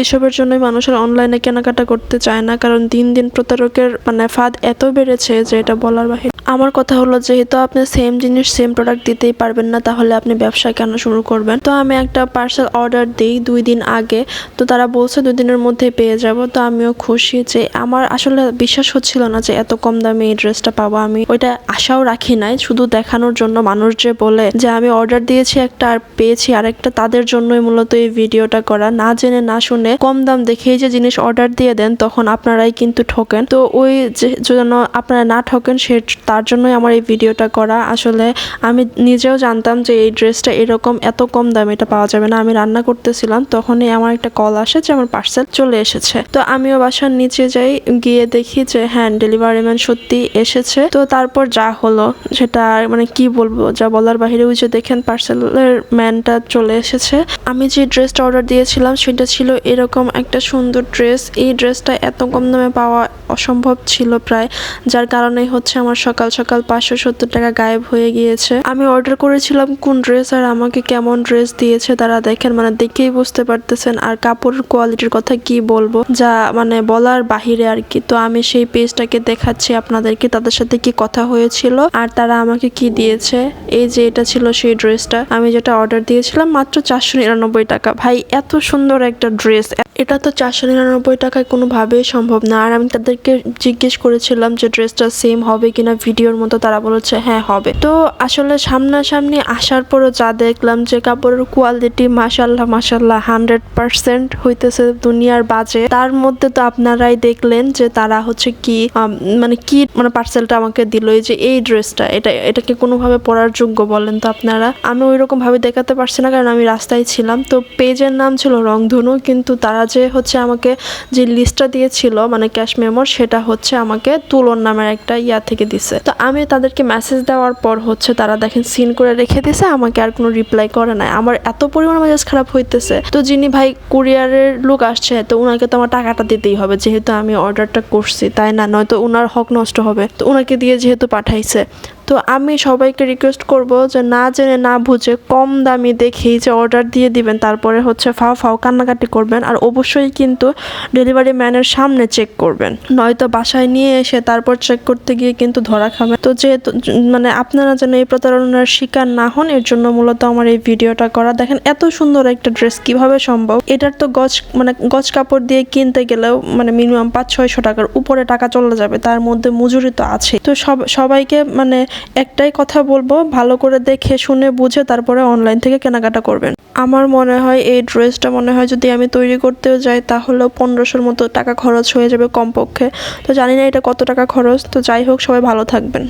এসবের জন্যই মানুষের অনলাইনে কেনাকাটা করতে চায় না। কারণ দিন দিন প্রতারকের মানে ফাঁদ এত বেড়েছে যে এটা বলার বাহিরে। আমার কথা হলো, যেহেতু আপনি সেম জিনিস সেম প্রোডাক্ট দিতেই পারবেন না, তাহলে আপনি ব্যবসা কেন শুরু করবেন? তো আমি একটা পার্সেল অর্ডার দিই দুই দিন আগে। তো তারা বলছে, দুই দিনের মধ্যে পেয়ে যাব। তো আমিও খুশি যে আমার আসলে বিশ্বাস হচ্ছিল না যে এত কম দামে এই ড্রেসটা পাবো। আমি ওইটা আশাও রাখি নাই, শুধু দেখানোর জন্য মানুষ যে বলে যে আমি অর্ডার দিয়েছি একটা আর পেয়েছি আরেকটা, তাদের জন্যই মূলত এই ভিডিওটা করা। না জেনে, না শুনে কম দাম দেখেই যে জিনিস অর্ডার দিয়ে দেন, তখন আপনারাই কিন্তু ঠকেন। তো ওই যেন আপনারা না ঠকেন, সে, তার জন্যই আমার এই ভিডিওটা করা। আসলে আমি নিজেও জানতাম যে এই ড্রেসটা এরকম এত কম দামে এটা পাওয়া যাবে না। আমি রান্না করতেছিলাম, তখনই আমার একটা কল আসে যে আমার পার্সেল চলে এসেছে। তো আমিও বাসার নিচে যাই, গিয়ে দেখি যে হ্যাঁ ডেলিভারি ম্যান সত্যি এসেছে। তো তারপর যা হলো, সেটা মানে কি বলব, যা বলার বাইরে ওই যে দেখেন পার্সেলের ম্যানটা চলে এসেছে। আমি যে ড্রেসটা অর্ডার দিয়েছিলাম, সেটা ছিল এরকম একটা সুন্দর ড্রেস এই ড্রেসটা এত কম দামে পাওয়া অসম্ভব ছিল প্রায়, যার কারণেই হচ্ছে আমার সকাল সকাল পাঁচশো সত্তর টাকা গায়েব হয়ে গিয়েছে। আমি অর্ডার করেছিলাম কোন ড্রেস আর আমাকে কেমন ড্রেস দিয়েছে তারা দেখেন মানে দেখেই বুঝতে পারতেছেন আর কাপড়ের কোয়ালিটির কথা কি বলব, যা মানে বলার বাহিরে আর কি। তো আমি সেই পেজটাকে দেখাচ্ছি আপনাদেরকে, তাদের সাথে কি কথা হয়েছিল আর তারা আমাকে কি দিয়েছে। এই যে এটা ছিল সেই ড্রেসটা আমি যেটা অর্ডার দিয়েছিলাম মাত্র চারশো নিরানব্বই টাকা। ভাই, এত সুন্দর একটা ড্রেস এটা তো চারশো নিরানব্বই টাকায় কোনোভাবেই সম্ভব না। আর আমি তাদেরকে জিজ্ঞেস করেছিলাম যে ড্রেসটা সেম হবে কিনা ভিডিওর মতো, তারা বলেছে হ্যাঁ হবে। তো আসলে সামনাসামনি আসার পরও যা দেখলাম যে কাপড়ের কোয়ালিটি মাসাল্লাহ মাসাল্লাহ হান্ড্রেড পার্সেন্ট হইতেছে দুনিয়ার বাজে। তার মধ্যে তো আপনারাই দেখলেন যে তারা হচ্ছে কি মানে কি মানে পার্সেলটা আমাকে দিল যে এই ড্রেসটা এটা, এটাকে কোনোভাবে পরার যোগ্য বলেন তো আপনারা? আমি ওই রকম ভাবে দেখাতে পারছি না, কারণ আমি রাস্তায় ছিলাম। তো পেজের নাম ছিল রংধনু, কিন্তু তারা যে হচ্ছে আমাকে যে লিস্টটা দিয়েছিল মানে ক্যাশ মেমোর সেটা হচ্ছে আমাকে তুলন নামের একটা ইয়া থেকে দিছে। তো আমি তাদেরকে মেসেজ দেওয়ার পর হচ্ছে তারা দেখেন সিন করে রেখে দিছে, আমাকে আর কোনো রিপ্লাই করে নাই। আমার এত পরিমাণ মেজাজ খারাপ হইতেছে। তো যিনি ভাই কুরিয়ারের লোক আসছে, তো ওনাকে তো আমার টাকাটা দিতেই হবে, যেহেতু আমি অর্ডারটা করছি, তাই না? নয়তো ওনার হক নষ্ট হবে। তো ওনাকে দিয়ে যেহেতু পাঠাইছে তো আমি সবাইকে রিকোয়েস্ট করব যে না জেনে, না বুঝে কম দামি দেখেই যে অর্ডার দিয়ে দিবেন, তারপরে হচ্ছে ফাও ফাও কান্নাকাটি করবেন আর অবশ্যই কিন্তু ডেলিভারি ম্যানের সামনে চেক করবেন। নয়তো বাসায় নিয়ে এসে তারপর চেক করতে গিয়ে কিন্তু ধরা খাবেন। তো যেহেতু মানে আপনারা যেন এই প্রতারণার শিকার না হন, এর জন্য মূলত আমার এই ভিডিওটা করা। দেখেন এত সুন্দর একটা ড্রেস কীভাবে সম্ভব? এটার তো গজ মানে গজ কাপড় দিয়ে কিনতে গেলেও মানে মিনিমাম পাঁচ ছয়শো টাকার উপরে টাকা চলে যাবে, তার মধ্যে মজুরি তো আছে তো সব, সবাইকে মানে একটাই কথা বলব, ভালো করে দেখে শুনে বুঝে তারপরে অনলাইন থেকে কেনাকাটা করবেন। আমার মনে হয় এই ড্রেসটা মনে হয় যদি আমি তৈরি করতেও যাই, তাহলেও পনেরোশোর মতো টাকা খরচ হয়ে যাবে কমপক্ষে। তো জানি না এটা কত টাকা খরচ, তো যাই হোক, সবাই ভালো থাকবেন।